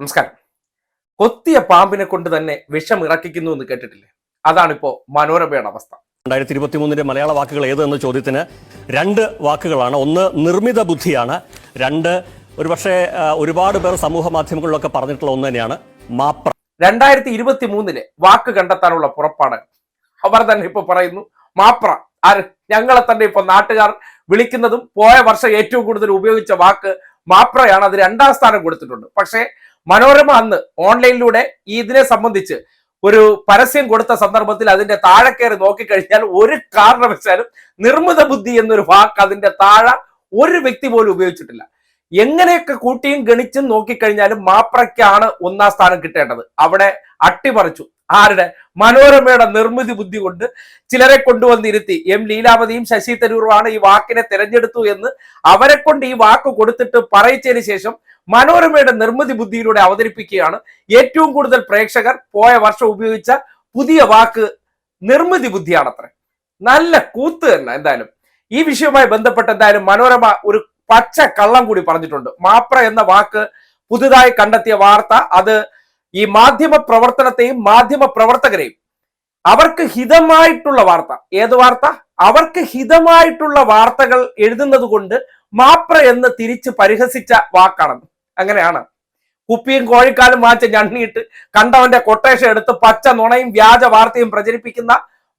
നമസ്കാരം. കൊത്തിയ പാമ്പിനെ കൊണ്ട് തന്നെ വിഷം ഇറക്കിക്കുന്നു എന്ന് കേട്ടിട്ടില്ലേ? അതാണിപ്പോ മനോരമയുടെ അവസ്ഥ. രണ്ടായിരത്തി ഇരുപത്തി മൂന്നിന്റെ മലയാള വാക്കുകൾ ഏത് എന്ന ചോദ്യത്തിന് രണ്ട് വാക്കുകളാണ്. ഒന്ന് നിർമ്മിത ബുദ്ധിയാണ്. രണ്ട് ഒരുപക്ഷെ ഒരുപാട് പേർ സമൂഹ മാധ്യമങ്ങളിലൊക്കെ പറഞ്ഞിട്ടുള്ള ഒന്ന് തന്നെയാണ് മാപ്ര. രണ്ടായിരത്തി ഇരുപത്തി മൂന്നിലെ വാക്ക് കണ്ടെത്താനുള്ള പുറപ്പാട്. അവർ തന്നെ ഇപ്പൊ പറയുന്നു മാപ്ര ആര്? ഞങ്ങളെ തന്നെ ഇപ്പൊ നാട്ടുകാർ വിളിക്കുന്നതും പോയ വർഷം ഏറ്റവും കൂടുതൽ ഉപയോഗിച്ച വാക്ക് മാപ്രയാണ് അത് രണ്ടാം സ്ഥാനം കൊടുത്തിട്ടുണ്ട്. പക്ഷേ മനോരമ അന്ന് ഓൺലൈനിലൂടെ ഇതിനെ സംബന്ധിച്ച് ഒരു പരസ്യം കൊടുത്ത സന്ദർഭത്തിൽ അതിന്റെ താഴെ കയറി നോക്കിക്കഴിഞ്ഞാൽ ഒരു കാരണവശാലും നിർമ്മിത ബുദ്ധി എന്നൊരു വാക്ക് അതിന്റെ താഴെ ഒരു വ്യക്തി പോലും ഉപയോഗിച്ചിട്ടില്ല. എങ്ങനെയൊക്കെ കൂട്ടിയും ഗണിച്ചും നോക്കിക്കഴിഞ്ഞാലും മാപ്രയ്ക്കാണ് ഒന്നാം സ്ഥാനം കിട്ടേണ്ടത്. അവിടെ അട്ടിമറിച്ചു ആരുടെ? മനോരമയുടെ നിർമ്മിതി ബുദ്ധി കൊണ്ട് ചിലരെ കൊണ്ടുവന്നിരുത്തി. എം ലീലാവതിയും ശശി തരൂറുമാണ് ഈ വാക്കിനെ തിരഞ്ഞെടുത്തു എന്ന് അവരെ കൊണ്ട് ഈ വാക്ക് കൊടുത്തിട്ട് പറയിച്ചതിന് ശേഷം മനോരമയുടെ നിർമ്മിതി ബുദ്ധിയിലൂടെ അവതരിപ്പിക്കുകയാണ്. ഏറ്റവും കൂടുതൽ പ്രേക്ഷകർ പോയ വർഷം ഉപയോഗിച്ച പുതിയ വാക്ക് നിർമ്മിതി ബുദ്ധിയാണത്രേ. നല്ല കൂത്ത് തന്നെ എന്തായാലും. ഈ വിഷയവുമായി ബന്ധപ്പെട്ട് എന്തായാലും മനോരമ ഒരു പച്ച കള്ളം കൂടി പറഞ്ഞിട്ടുണ്ട്. മാപ്ര എന്ന വാക്ക് പുതുതായി കണ്ടെത്തിയ വാർത്ത അത് ഈ മാധ്യമ പ്രവർത്തനത്തെയും മാധ്യമ പ്രവർത്തകരെയും അവർക്ക് ഹിതമായിട്ടുള്ള വാർത്ത. ഏത് വാർത്ത? അവർക്ക് ഹിതമായിട്ടുള്ള വാർത്തകൾ എഴുതുന്നത് കൊണ്ട് മാപ്ര എന്ന് തിരിച്ച് പരിഹസിച്ച വാക്കാണ് അങ്ങനെയാണ്. കുപ്പിയും കോഴിക്കാലും വാങ്ങിച്ച് ഞണ്ണിയിട്ട് കണ്ടവന്റെ കൊട്ടേഷൻ എടുത്ത് പച്ച നുണയും വ്യാജ വാർത്തയും പ്രചരിപ്പിക്കുന്ന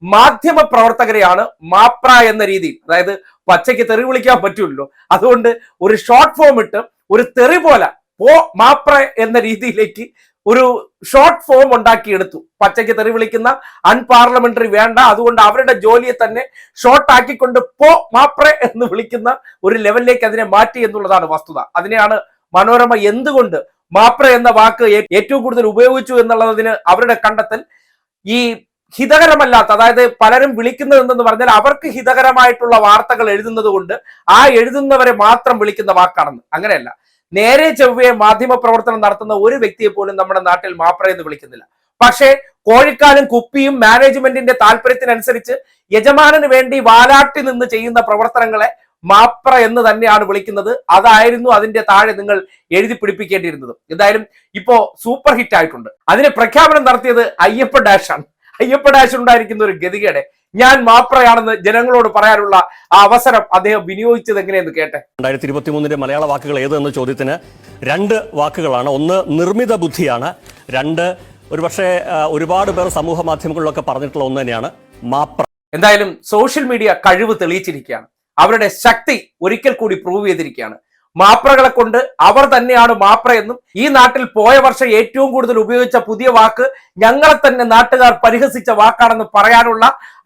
മാധ്യമ പ്രവർത്തകരെയാണ് മാപ്ര എന്ന രീതിയിൽ. അതായത് പച്ചയ്ക്ക് തെറി വിളിക്കാൻ പറ്റുമല്ലോ. അതുകൊണ്ട് ഒരു ഷോർട്ട് ഫോം ഇട്ട് ഒരു തെറി പോലെ പോ മാപ്ര എന്ന രീതിയിലേക്ക് ഒരു ഷോർട്ട് ഫോം ഉണ്ടാക്കിയെടുത്തു. പച്ചയ്ക്ക് തെറി വിളിക്കുന്ന അൺപാർലമെന്ററി വേണ്ട. അതുകൊണ്ട് അവരുടെ ജോലിയെ തന്നെ ഷോർട്ട് ആക്കിക്കൊണ്ട് പോ മാപ്ര എന്ന് വിളിക്കുന്ന ഒരു ലെവലിലേക്ക് അതിനെ മാറ്റി എന്നുള്ളതാണ് വസ്തുത. അതിനെയാണ് മനോരമ എന്തുകൊണ്ട് മാപ്ര എന്ന വാക്ക് ഏറ്റവും കൂടുതൽ ഉപയോഗിച്ചു എന്നുള്ളതിന് അവരുടെ കണ്ടെത്തൽ ഈ ഹിതകരമല്ലാത്ത അതായത് പലരും വിളിക്കുന്നത് എന്തെന്ന് പറഞ്ഞാൽ അവർക്ക് ഹിതകരമായിട്ടുള്ള വാർത്തകൾ എഴുതുന്നത് കൊണ്ട് ആ എഴുതുന്നവരെ മാത്രം വിളിക്കുന്ന വാക്കാണെന്ന്. അങ്ങനെയല്ല. നേരെ ചൊവ്വയെ മാധ്യമ പ്രവർത്തനം നടത്തുന്ന ഒരു വ്യക്തിയെ പോലും നമ്മുടെ നാട്ടിൽ മാപ്ര എന്ന് വിളിക്കുന്നില്ല. പക്ഷേ കോഴിക്കാലും കുപ്പിയും മാനേജ്മെന്റിന്റെ താല്പര്യത്തിനനുസരിച്ച് യജമാനന് വേണ്ടി വാലാട്ടി നിന്ന് ചെയ്യുന്ന പ്രവർത്തനങ്ങളെ മാപ്ര എന്ന് തന്നെയാണ് വിളിക്കുന്നത്. അതായിരുന്നു അതിന്റെ താഴെ നിങ്ങൾ എഴുതി പിടിപ്പിക്കേണ്ടിയിരുന്നത്. എന്തായാലും ഇപ്പോ സൂപ്പർ ഹിറ്റ് ആയിട്ടുണ്ട് അതിന് പ്രഖ്യാപനം നടത്തിയത് അയ്യപ്പ ഡാഷ് ആണ് അയ്യപ്പ ഡാഷ് ഉണ്ടായിരിക്കുന്ന ഒരു ഗതികേടെ. ഞാൻ മാപ്രയാണെന്ന് ജനങ്ങളോട് പറയാനുള്ള ആ അവസരം അദ്ദേഹം വിനിയോഗിച്ചത് എങ്ങനെയെന്ന് കേട്ടെ? രണ്ടായിരത്തി ഇരുപത്തി മൂന്നിന്റെ മലയാള വാക്കുകൾ ഏത് എന്ന ചോദ്യത്തിന് രണ്ട് വാക്കുകളാണ്. ഒന്ന് നിർമ്മിത ബുദ്ധിയാണ്. രണ്ട് ഒരുപക്ഷെ ഒരുപാട് പേർ സമൂഹ മാധ്യമങ്ങളിലൊക്കെ പറഞ്ഞിട്ടുള്ള ഒന്ന് തന്നെയാണ്. മാപ്ര എന്തായാലും സോഷ്യൽ മീഡിയ കഴിവ് തെളിയിച്ചിരിക്കുകയാണ്. അവരുടെ ശക്തി ഒരിക്കൽ കൂടി പ്രൂവ് ചെയ്തിരിക്കുകയാണ്. മാപ്രകളെ കൊണ്ട് അവർ തന്നെയാണ് മാപ്ര എന്നും ഈ നാട്ടിൽ പോയ വർഷം ഏറ്റവും കൂടുതൽ ഉപയോഗിച്ച പുതിയ വാക്ക് ഞങ്ങളെ തന്നെ നാട്ടുകാർ പരിഹസിച്ച വാക്കാണെന്ന് പറയാനുള്ള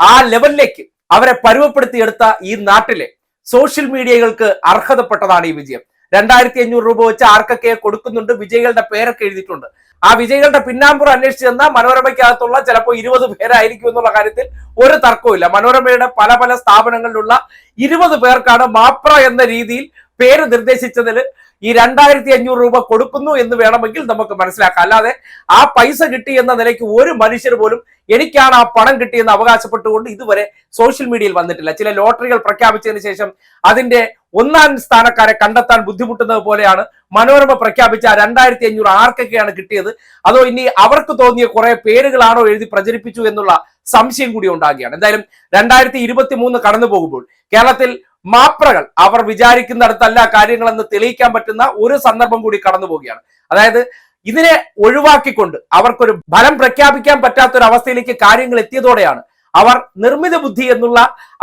ആ ലെവലിലേക്ക് അവരെ പരുവപ്പെടുത്തിയെടുത്ത ഈ നാട്ടിലെ സോഷ്യൽ മീഡിയകൾക്ക് അർഹതപ്പെട്ടതാണ് ഈ വിജയം. രണ്ടായിരത്തി അഞ്ഞൂറ് രൂപ വെച്ച് ആർക്കൊക്കെ കൊടുക്കുന്നുണ്ട്? വിജയികളുടെ പേരൊക്കെ എഴുതിയിട്ടുണ്ട്. ആ വിജയികളുടെ പിന്നാമ്പുറം അന്വേഷിച്ച് തന്ന മനോരമയ്ക്കകത്തുള്ള ചിലപ്പോൾ ഇരുപത് പേരായിരിക്കും എന്നുള്ള കാര്യത്തിൽ ഒരു തർക്കവുമില്ല. മനോരമയുടെ പല പല സ്ഥാപനങ്ങളിലുള്ള ഇരുപത് പേർക്കാണ് മാപ്ര എന്ന രീതിയിൽ പേര് നിർദ്ദേശിച്ചതിൽ ഈ രണ്ടായിരത്തി അഞ്ഞൂറ് രൂപ കൊടുക്കുന്നു എന്ന് വേണമെങ്കിൽ നമുക്ക് മനസ്സിലാക്കാം. അല്ലാതെ ആ പൈസ കിട്ടി എന്ന നിലയ്ക്ക് ഒരു മനുഷ്യർ പോലും എനിക്കാണ് ആ പണം കിട്ടിയെന്ന് അവകാശപ്പെട്ടുകൊണ്ട് ഇതുവരെ സോഷ്യൽ മീഡിയയിൽ വന്നിട്ടില്ല. ചില ലോട്ടറികൾ പ്രഖ്യാപിച്ചതിന് ശേഷം അതിന്റെ ഒന്നാം സ്ഥാനക്കാരെ കണ്ടെത്താൻ ബുദ്ധിമുട്ടുന്നത് പോലെയാണ് മനോരമ പ്രഖ്യാപിച്ച രണ്ടായിരത്തി അഞ്ഞൂറ് ആർക്കൊക്കെയാണ് കിട്ടിയത്? അതോ ഇനി അവർക്ക് തോന്നിയ കുറെ പേരുകളാണോ എഴുതി പ്രചരിപ്പിച്ചു എന്നുള്ള സംശയം കൂടി ഉണ്ടാകുകയാണ്. എന്തായാലും രണ്ടായിരത്തി ഇരുപത്തി മൂന്ന് കടന്നു പോകുമ്പോൾ കേരളത്തിൽ മാപ്രകൾ. അവർ വിചാരിക്കുന്നിടത്തല്ല കാര്യങ്ങളെന്ന് തെളിയിക്കാൻ പറ്റുന്ന ഒരു സന്ദർഭം കൂടി കടന്നു പോവുകയാണ്. അതായത് ഇതിനെ ഒഴിവാക്കിക്കൊണ്ട് അവർക്കൊരു ഫലം പ്രഖ്യാപിക്കാൻ പറ്റാത്ത ഒരു അവസ്ഥയിലേക്ക് കാര്യങ്ങൾ എത്തിയതോടെയാണ് അവർ നിർമ്മിത ബുദ്ധി എന്നുള്ള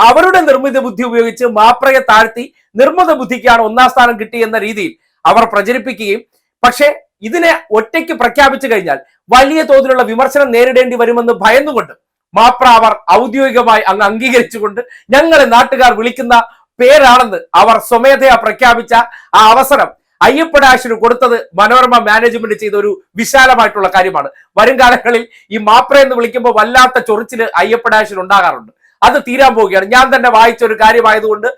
അവരുടെ നിർമ്മിത ബുദ്ധി ഉപയോഗിച്ച് മാപ്രയെ താഴ്ത്തി നിർമ്മിത ബുദ്ധിക്കാണ് ഒന്നാം സ്ഥാനം കിട്ടിയെന്ന രീതിയിൽ അവർ പ്രചരിപ്പിക്കുകയും പക്ഷേ ഇതിനെ ഒറ്റയ്ക്ക് പ്രഖ്യാപിച്ചു കഴിഞ്ഞാൽ വലിയ തോതിലുള്ള വിമർശനം നേരിടേണ്ടി വരുമെന്ന് ഭയന്നുകൊണ്ട് മാപ്ര അവർ ഔദ്യോഗികമായി അങ്ങ് അംഗീകരിച്ചുകൊണ്ട് ഞങ്ങളെ നാട്ടുകാർ വിളിക്കുന്ന പേരാണെന്ന് അവർ സ്വമേധയാ പ്രഖ്യാപിച്ച ആ അവസരം അയ്യപ്പടാശിന് കൊടുത്തത് മനോരമ മാനേജ്മെന്റ് ചെയ്ത ഒരു വിശാലമായിട്ടുള്ള കാര്യമാണ്. വരും കാലങ്ങളിൽ ഈ മാപ്ര എന്ന് വിളിക്കുമ്പോൾ വല്ലാത്ത ചൊറിച്ചിൽ അയ്യപ്പടാശിന് ഉണ്ടാകാറുണ്ട്. അത് തീരാൻ പോവുകയാണ്. ഞാൻ തന്നെ വായിച്ച ഒരു കാര്യമായതുകൊണ്ട്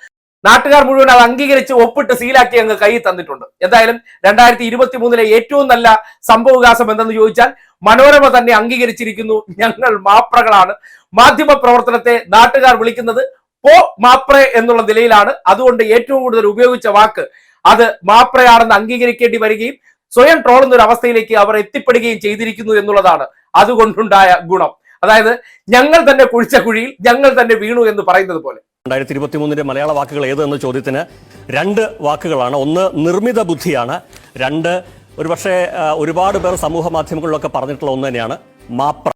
നാട്ടുകാർ മുഴുവൻ അത് അംഗീകരിച്ച് ഒപ്പിട്ട് സീലാക്കി അങ്ങ് കൈ തന്നിട്ടുണ്ട്. എന്തായാലും രണ്ടായിരത്തി ഇരുപത്തി മൂന്നിലെ ഏറ്റവും നല്ല സംഭവവികാസം എന്തെന്ന് ചോദിച്ചാൽ മനോരമ തന്നെ അംഗീകരിച്ചിരിക്കുന്നു ഞങ്ങൾ മാപ്രകളാണ്. മാധ്യമ പ്രവർത്തനത്തെ നാട്ടുകാർ വിളിക്കുന്നത് പോ മാപ്ര എന്നുള്ള നിലയിലാണ്. അതുകൊണ്ട് ഏറ്റവും കൂടുതൽ ഉപയോഗിച്ച വാക്ക് അത് മാപ്രയാണെന്ന് അംഗീകരിക്കേണ്ടി വരികയും സ്വയം ട്രോളുന്ന ഒരു അവസ്ഥയിലേക്ക് അവർ എത്തിപ്പെടുകയും ചെയ്തിരിക്കുന്നു എന്നുള്ളതാണ് അതുകൊണ്ടുണ്ടായ ഗുണം. അതായത് ഞങ്ങൾ തന്നെ കുഴിച്ച കുഴിയിൽ ഞങ്ങൾ തന്നെ വീണു എന്ന് പറയുന്നത് പോലെ. രണ്ടായിരത്തി ഇരുപത്തി മൂന്നിന്റെ മലയാള വാക്കുകൾ ഏത് എന്ന ചോദ്യത്തിന് രണ്ട് വാക്കുകളാണ്. ഒന്ന് നിർമ്മിത ബുദ്ധിയാണ്. രണ്ട് ഒരുപക്ഷെ ഒരുപാട് പേർ സമൂഹ മാധ്യമങ്ങളിലൊക്കെ പറഞ്ഞിട്ടുള്ള ഒന്ന് തന്നെയാണ് മാപ്ര.